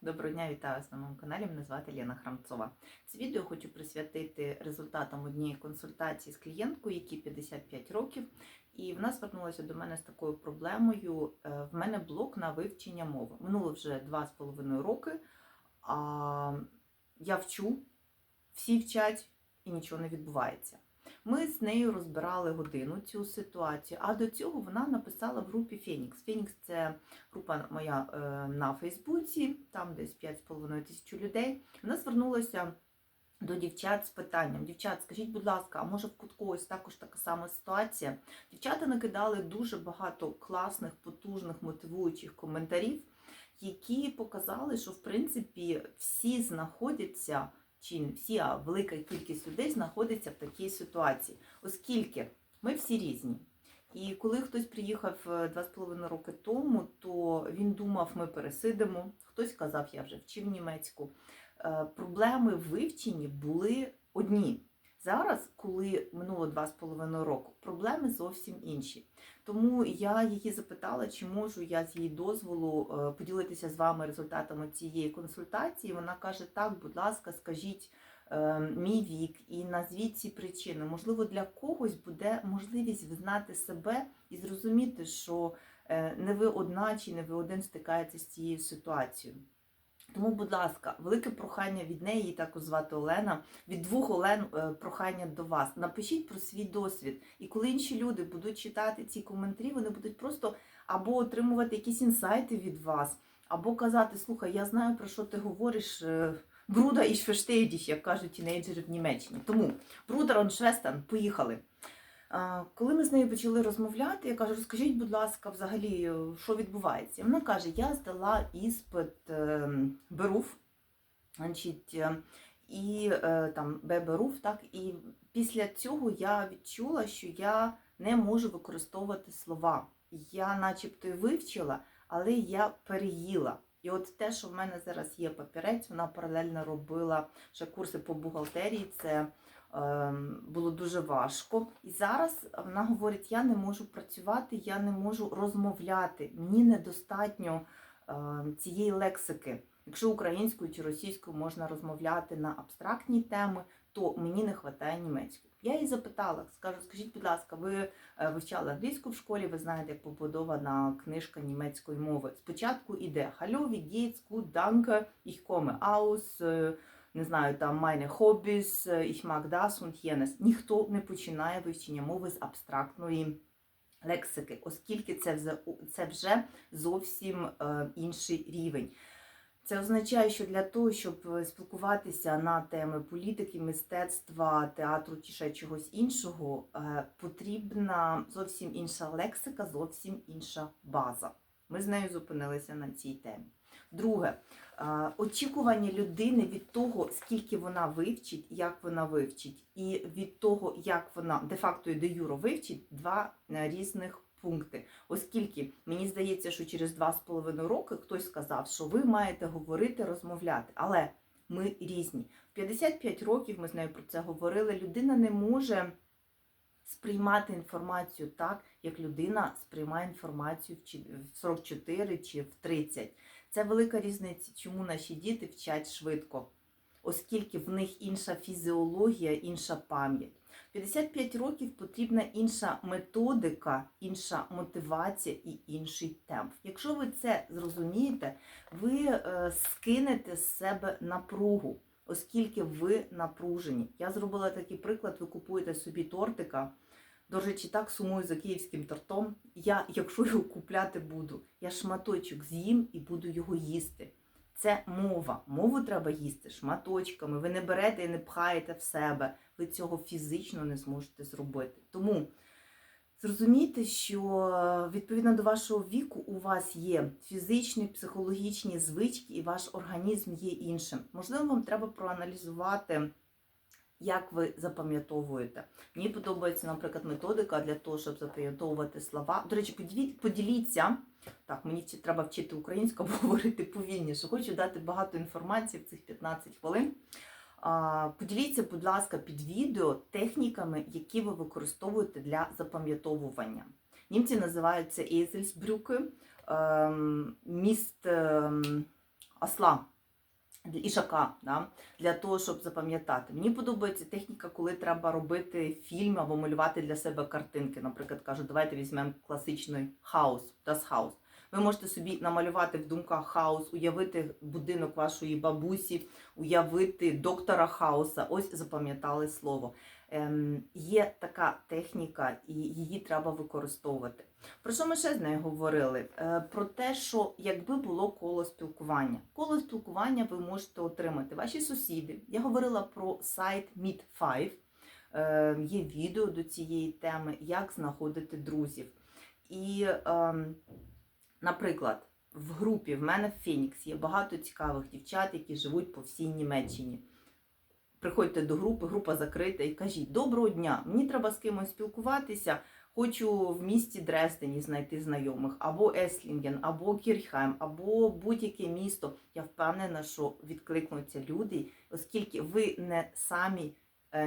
Доброго дня, вітаю вас на моєму каналі. Мене звати Лена Храмцова. Це відео хочу присвятити результатам однієї консультації з клієнткою, якій 55 років, і вона звернулася до мене з такою проблемою. Е, В мене блок на вивчення мови. Минуло вже 2,5 роки. А я вчу, всі вчать і нічого не відбувається. Ми з нею розбирали годину цю ситуацію, а до цього вона написала в групі Фенікс. Фенікс це група моя е, на Фейсбуці, там десь 5,5 тисяч людей. Вона звернулася до дівчат з питанням: дівчат, скажіть, будь ласка, а може в кутку ось також така сама ситуація? Дівчата накидали дуже багато класних, потужних, мотивуючих коментарів, які показали, що в принципі всі знаходяться. Чи всі, а велика кількість людей знаходиться в такій ситуації, оскільки ми всі різні. І коли хтось приїхав е, два з половиною роки тому, то він думав, ми пересидимо. Хтось казав, я вже вчив німецьку. Е, Проблеми в вивченні були одні. Зараз, коли минуло два з половиною року, проблеми зовсім інші. Тому я її запитала, чи можу я з її дозволу е, поділитися з вами результатами цієї консультації. Вона каже: так, будь ласка, скажіть е, мій вік і назвіть ці причини. Можливо, для когось буде можливість взнати себе і зрозуміти, що е, не ви одна чи не ви один стикаєтеся з цією ситуацією. Тому, будь ласка, велике прохання від неї, її також звати Олена. Від двох Олен е, прохання до вас. Напишіть про свій досвід. І коли інші люди будуть читати ці коментарі, вони будуть просто або отримувати якісь інсайти від вас, або казати: слухай, я знаю про що ти говориш. е, Бруда і швештейдіш, як кажуть тінейджери в Німеччині. Тому Брудер он Швестен, поїхали. Коли ми з нею почали розмовляти, я кажу, розкажіть, будь ласка, взагалі, е, що відбувається? Вона каже, я здала іспит е, Беруф, значить, е, і е, там Беберуф, так, і після цього я відчула, що я не можу використовувати слова. Я начебто вивчила, але я переїла. І от те, що в мене зараз є папірець, вона паралельно робила ще курси по бухгалтерії. Це ем, було дуже важко. І зараз вона говорить: я не можу працювати, я не можу розмовляти. Мені недостатньо ем, цієї лексики. Якщо українською чи російською можна розмовляти на абстрактні теми, то мені не вистачає німецької. Я її запитала, скажу, скажіть, будь ласка, ви е, вивчали англійську в школі, ви знаєте, як побудована книжка німецької мови. Спочатку іде Hallo, wie geht's, gut, е, не знаю, там meine Hobbys, ich mag das und jenes. Ніхто не починає вивчення мови з абстрактної лексики, оскільки це вже, зовсім е, інший рівень. Це означає, що для того, щоб спілкуватися на теми політики, мистецтва, театру чи ще чогось іншого, е, потрібна зовсім інша лексика, зовсім інша база. Ми з нею зупинилися на цій темі. Друге, е, очікування людини від того, скільки вона вивчить, як вона вивчить, і від того, як вона де-факто і де юро вивчить, два е, різних пункти. Оскільки мені здається, що через два з половиною роки хтось сказав, що ви маєте говорити, розмовляти, але ми різні. В 55 років ми з нею про це говорили. Людина не може сприймати інформацію так, як людина сприймає інформацію в 44 чи в 30. Це велика різниця, чому наші діти вчать швидко, оскільки в них інша фізіологія, інша пам'ять. В 55 років потрібна інша методика, інша мотивація і інший темп. Якщо ви це зрозумієте, ви е, скинете з себе напругу, оскільки ви напружені. Я зробила такий приклад: ви купуєте собі тортика. До речі, так сумую за київським тортом. Я, якщо його купляти буду, я шматочок з'їм і буду його їсти. Це мова. Мову треба їсти шматочками. Ви не берете і не пхаєте в себе. Ви цього фізично не зможете зробити. Тому зрозумійте, що відповідно до вашого віку у вас є фізичні, психологічні звички, і ваш організм є іншим. Можливо, вам треба проаналізувати. Як ви запам'ятовуєте? Мені подобається, наприклад, методика для того, щоб запам'ятовувати слова. До речі, поділіться. Так, мені треба вчити українську або говорити повільніше. Хочу дати багато інформації в цих 15 хвилин. Поділіться, будь ласка, під відео техніками, які ви використовуєте для запам'ятовування. Німці називають це Езельсбрюки, ем, міст ем, осла. Ішака, да, для того, щоб запам'ятати. Мені подобається техніка, коли треба робити фільм або малювати для себе картинки. Наприклад, кажу, давайте візьмемо класичний хаос, das Haus. Ви можете собі намалювати в думках хаос, уявити будинок вашої бабусі, уявити доктора Хауса. Ось запам'ятали слово. Ем, є така техніка, і її треба використовувати. Про що ми ще з нею говорили? Е, про те, що якби було коло спілкування. Коло спілкування ви можете отримати ваші сусіди. Я говорила про сайт Meet5. Е, є відео до цієї теми, як знаходити друзів. І, ем, наприклад, в групі в мене в Фенікс є багато цікавих дівчат, які живуть по всій Німеччині. Приходьте до групи, група закрита і кажіть: Доброго дня! Мені треба з кимось спілкуватися. Хочу в місті Дрездені знайти знайомих, або Еслінген, або Кірхайм, або будь-яке місто. Я впевнена, що відкликнуться люди, оскільки ви не самі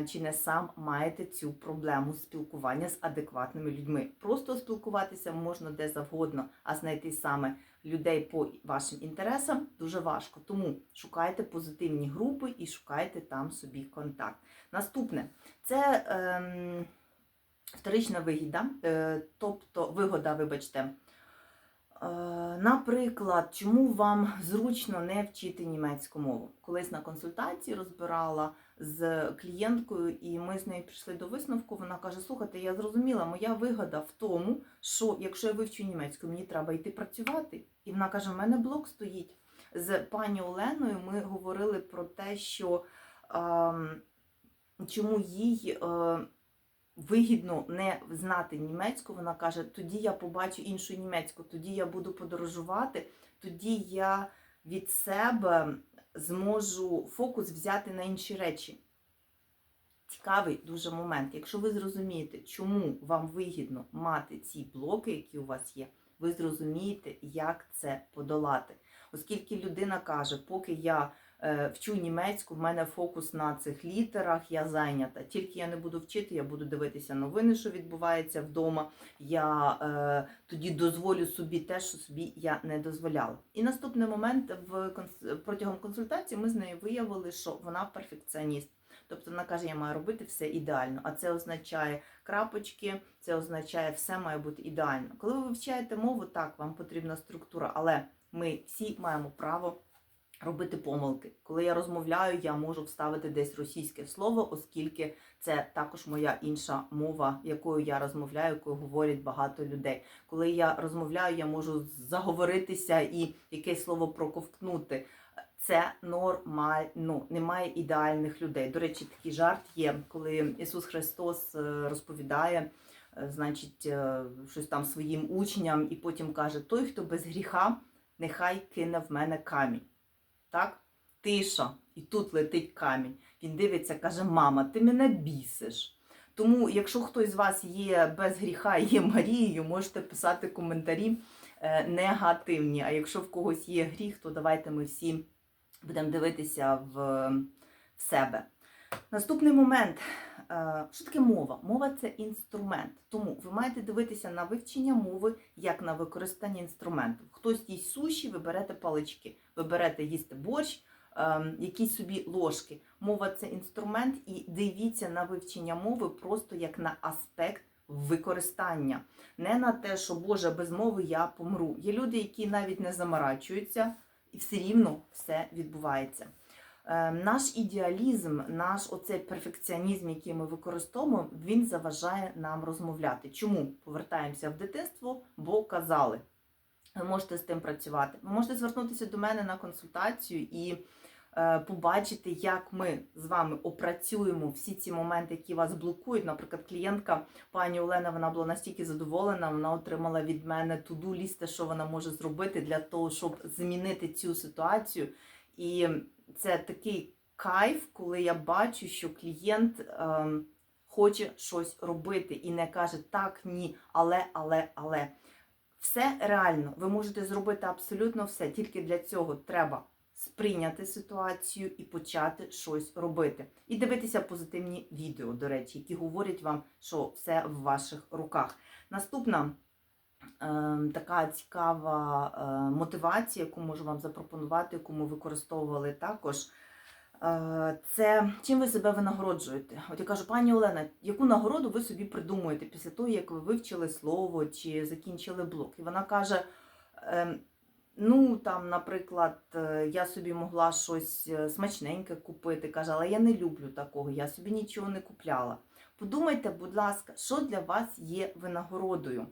чи не сам маєте цю проблему спілкування з адекватними людьми. Просто спілкуватися можна де завгодно, а знайти саме людей по вашим інтересам дуже важко. Тому шукайте позитивні групи і шукайте там собі контакт. Наступне це ем, вторична вигіда, е, тобто вигода, вибачте. Е, Наприклад, чому вам зручно не вчити німецьку мову? Колись на консультації розбирала з клієнткою, і ми з нею прийшли до висновку. Вона каже: Слухайте, я зрозуміла, моя вигода в тому, що якщо я вивчу німецьку, мені треба йти працювати. І вона каже: в мене блок стоїть. З пані Оленою ми говорили про те, що ем, чому їй. Е, вигідно не знати німецьку, вона каже, тоді я побачу іншу німецьку, тоді я буду подорожувати, тоді я від себе зможу фокус взяти на інші речі. Цікавий дуже момент. Якщо ви зрозумієте, чому вам вигідно мати ці блоки, які у вас є, ви зрозумієте, як це подолати. Оскільки людина каже, поки я вчу німецьку, в мене фокус на цих літерах, я зайнята. Тільки я не буду вчити, я буду дивитися новини, що відбувається вдома. Я е, тоді дозволю собі те, що собі я не дозволяла. І наступний момент в протягом консультації ми з нею виявили, що вона перфекціоніст. Тобто вона каже, я маю робити все ідеально. А це означає крапочки, це означає, все має бути ідеально. Коли ви вивчаєте мову, так, вам потрібна структура, але ми всі маємо право робити помилки. Коли я розмовляю, я можу вставити десь російське слово, оскільки це також моя інша мова, якою я розмовляю, якою говорять багато людей. Коли я розмовляю, я можу заговоритися і якесь слово проковтнути. Це нормально, немає ідеальних людей. До речі, такий жарт є, коли Ісус Христос е, розповідає, е, значить, е, щось там своїм учням, і потім каже: той, хто без гріха, нехай кине в мене камінь. Так? Тиша, і тут летить камінь. Він дивиться, каже: Мама, ти мене бісиш. Тому, якщо хтось з вас є без гріха, є Марією, можете писати коментарі е, негативні. А якщо в когось є гріх, то давайте ми всі будемо дивитися в, в себе. Наступний момент. Е, Що таке мова? Мова це інструмент. Тому ви маєте дивитися на вивчення мови як на використання інструменту. Хтось їсть суші, ви берете палички, ви берете їсти борщ, ем, якісь собі ложки. Мова це інструмент, і дивіться на вивчення мови просто як на аспект використання. Не на те, що Боже, без мови я помру. Є люди, які навіть не заморачуються, і все рівно все відбувається. Е, Наш ідеалізм, наш оцей перфекціонізм, який ми використовуємо, він заважає нам розмовляти. Чому? Повертаємося в дитинство, бо казали. Ви можете з тим працювати. Ви можете звернутися до мене на консультацію і е, побачити, як ми з вами опрацюємо всі ці моменти, які вас блокують. Наприклад, клієнтка пані Олена вона була настільки задоволена, вона отримала від мене туду лісти, що вона може зробити для того, щоб змінити цю ситуацію. І це такий кайф, коли я бачу, що клієнт ем, хоче щось робити і не каже так, ні, але, але, але. Все реально, ви можете зробити абсолютно все. Тільки для цього треба сприйняти ситуацію і почати щось робити. І дивитися позитивні відео, до речі, які говорять вам, що все в ваших руках. Наступна така цікава е, мотивація, яку можу вам запропонувати, яку ми використовували також. Е, Це чим ви себе винагороджуєте? От я кажу, пані Олена, яку нагороду ви собі придумуєте після того, як ви вивчили слово чи закінчили блок? І вона каже: ем, ну там, наприклад, е, я собі могла щось смачненьке купити. каже, але я не люблю такого, я собі нічого не купляла. Подумайте, будь ласка, що для вас є винагородою?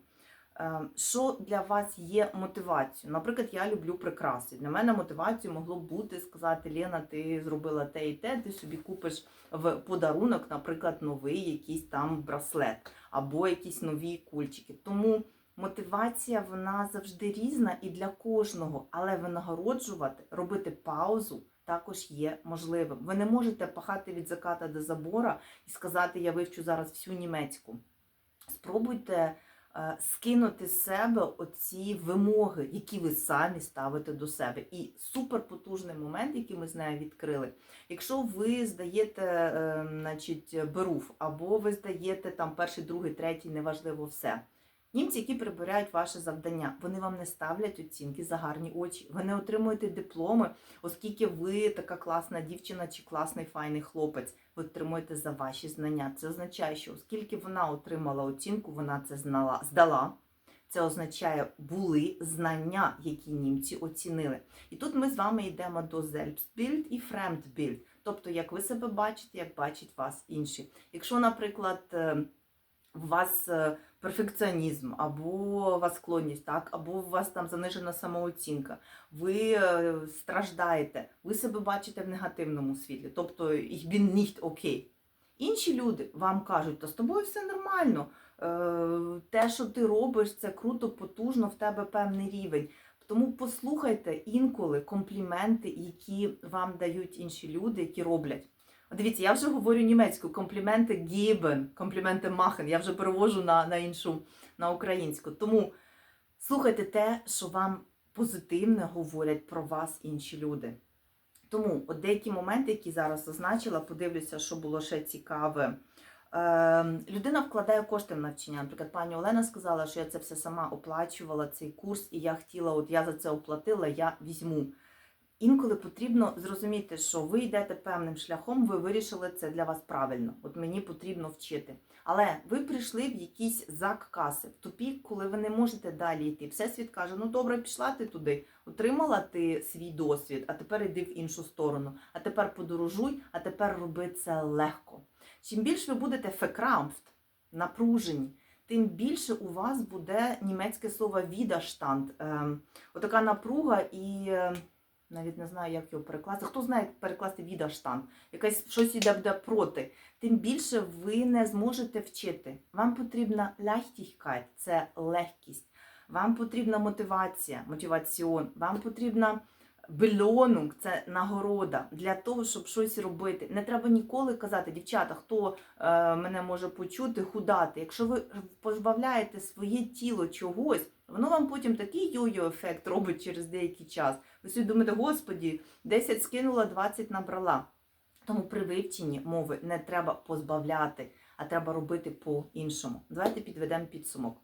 Е, Що для вас є мотивацією? Наприклад, я люблю прикраси. Для мене мотивацією могло б бути сказати: Лена, ти зробила те і те, ти собі купиш в подарунок, наприклад, новий якийсь там браслет або якісь нові кульчики. Тому мотивація вона завжди різна і для кожного, але винагороджувати, робити паузу. Також є можливим. Ви не можете пахати від заката до забора і сказати, я вивчу зараз всю німецьку. Спробуйте скинути з себе оці вимоги, які ви самі ставите до себе. І суперпотужний момент, який ми з нею відкрили. Якщо ви здаєте, е, значить, беруф, або ви здаєте там перший, другий, третій, неважливо все. Німці, які прибирають ваше завдання, вони вам не ставлять оцінки за гарні очі. Ви не отримуєте дипломи, оскільки ви така класна дівчина чи класний файний хлопець. Ви отримуєте за ваші знання. Це означає, що оскільки вона отримала оцінку, вона це знала, здала. Це означає, були знання, які німці оцінили. І тут ми з вами йдемо до Selbstbild і Fremdbild. Тобто, як ви себе бачите, як бачать вас інші. Якщо, наприклад, е, у вас е, перфекціонізм, або у вас склонність, так, або у вас там занижена самооцінка, ви е, страждаєте, ви себе бачите в негативному світлі, тобто ich bin nicht okay. Інші люди вам кажуть, то з тобою все нормально. е, Те, що ти робиш, це круто, потужно, в тебе певний рівень. Тому послухайте інколи компліменти, які вам дають інші люди, які роблять. Дивіться, я вже говорю німецькою компліменти geben, компліменти machen. Я вже перевожу на, на іншу на українську. Тому слухайте те, що вам позитивне говорять про вас інші люди. Тому от деякі моменти, які зараз зазначила, подивлюся, що було ще цікаве. Е, людина вкладає кошти в навчання. Наприклад, пані Олена сказала, що я це все сама оплачувала, цей курс, і я хотіла, от я за це оплатила, я візьму. Інколи потрібно зрозуміти, що ви йдете певним шляхом, ви вирішили це для вас правильно. От мені потрібно вчити. Але ви прийшли в якийсь зак каси, в тупік, коли ви не можете далі йти. Всесвіт каже: ну добре, пішла ти туди, отримала ти свій досвід, а тепер йди в іншу сторону. А тепер подорожуй, а тепер роби це легко. Чим більше ви будете фекрамфт, напружені, тим більше у вас буде німецьке слово відаштанд. Ем, отака напруга і. Навіть не знаю, як його перекласти. Хто знає, як перекласти відаштан? Якась щось іде буде проти. Тим більше ви не зможете вчити. Вам потрібна легкість, це легкість. Вам потрібна мотивація, мотиваціон. Вам потрібна бельонунг, це нагорода для того, щоб щось робити. Не треба ніколи казати, дівчата, хто е, мене може почути, худати. Якщо ви позбавляєте своє тіло чогось, воно вам потім такий йо-йо ефект робить через деякий час. Ви собі думаєте, господі, 10 скинула, 20 набрала. Тому при вивченні мови не треба позбавляти, а треба робити по-іншому. Давайте підведемо підсумок.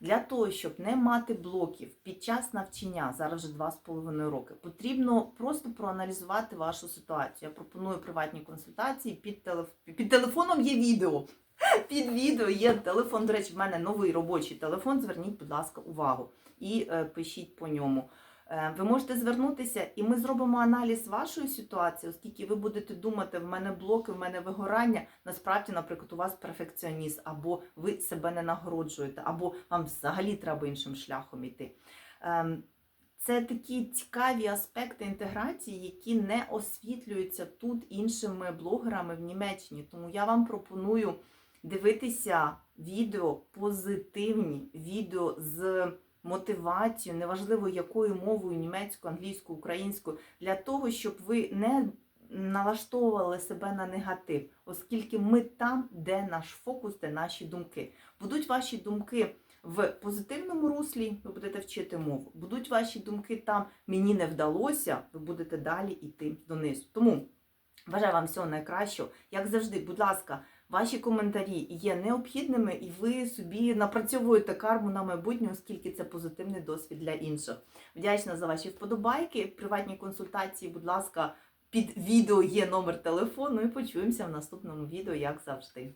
Для того, щоб не мати блоків під час навчання, зараз вже 2,5 роки, потрібно просто проаналізувати вашу ситуацію. Я пропоную приватні консультації під, телеф... під телефоном є відео. Під відео є телефон. До речі, в мене новий робочий телефон. Зверніть, будь ласка, увагу і е, пишіть по ньому. Е, Ви можете звернутися, і ми зробимо аналіз вашої ситуації, оскільки ви будете думати, в мене блоки, в мене вигорання. Насправді, наприклад, у вас перфекціоніст, або ви себе не нагороджуєте, або вам взагалі треба іншим шляхом йти. Ем, Це такі цікаві аспекти інтеграції, які не освітлюються тут іншими блогерами в Німеччині. Тому я вам пропоную дивитися відео позитивні, відео з мотивацію, неважливо якою мовою, німецькою, англійською, українською, для того, щоб ви не налаштовували себе на негатив, оскільки ми там, де наш фокус, де наші думки. Будуть ваші думки в позитивному руслі, ви будете вчити мову. Будуть ваші думки там, мені не вдалося, ви будете далі йти донизу. Тому бажаю вам всього найкращого. Як завжди, будь ласка, Ваші коментарі є необхідними, і ви собі напрацьовуєте карму на майбутнє, оскільки це позитивний досвід для інших. Вдячна за ваші вподобайки. Приватні консультації, будь ласка, під відео є номер телефону. І почуємося в наступному відео, як завжди.